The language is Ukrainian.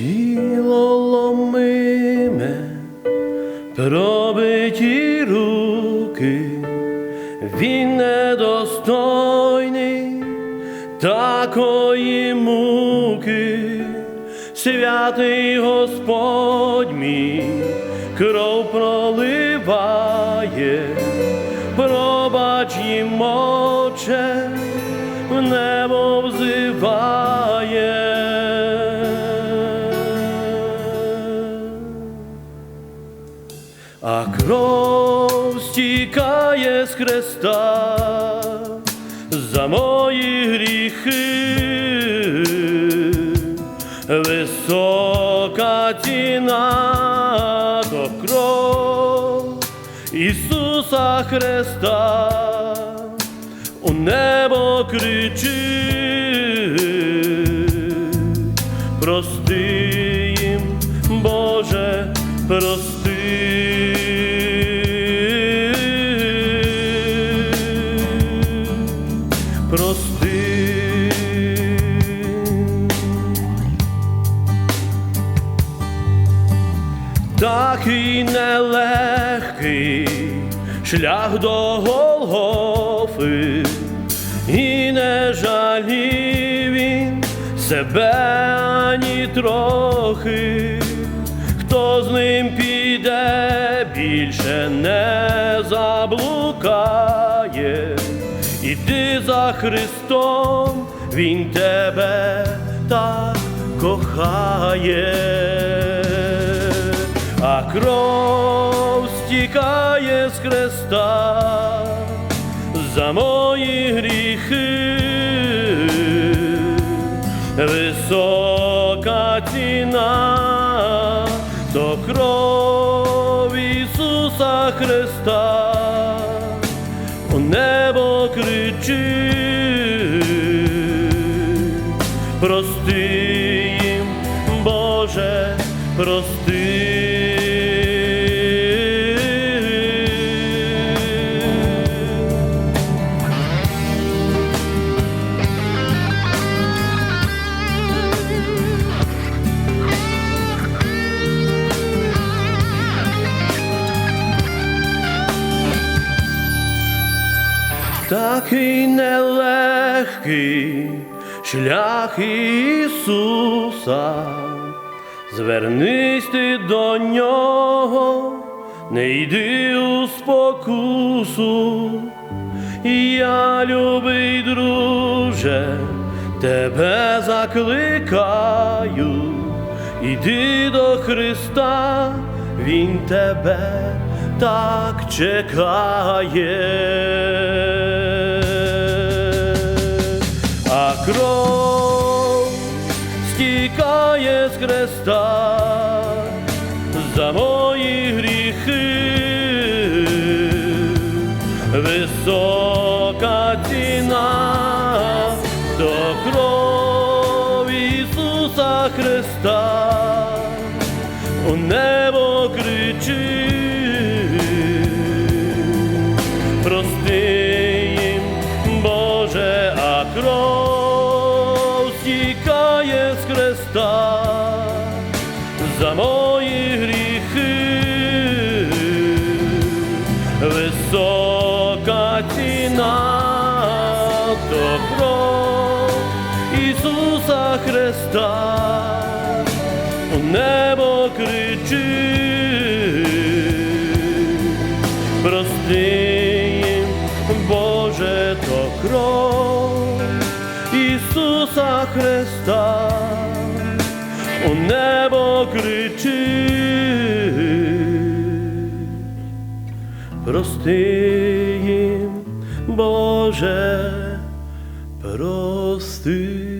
тіло ломиме, пробиті руки, він недостойний такої муки, святий Господь мій, кров проливає, пробач їм оче. в А кров стікає з хреста за мої гріхи, висока ціна то кров Ісуса Христа, у небо кричи, прости їм, Боже, прости. Прости. Такий нелегкий шлях до Голгофи, і не жалів він себе ані трохи, хто з ним піде, більше не заблукає, іди за Христом, Він тебе так кохає. А кров стікає з хреста за мої гріхи, висока ціна, то кров Ісуса Христа, у прости їм, Боже, прости. Такий нелегкий шлях Ісуса, звернись ти до нього, не йди у спокусу, я, любий друже, тебе закликаю, іди до Христа, Він тебе так чекає. Стікає з хреста за мої гріхи, висока ціна до кров Ісуса Христа, у небо кричи, висока ціна, то кров Ісуса Христа, у небо кричи, прости їм, Боже, то кров Ісуса Христа, прости їм, Боже, прости.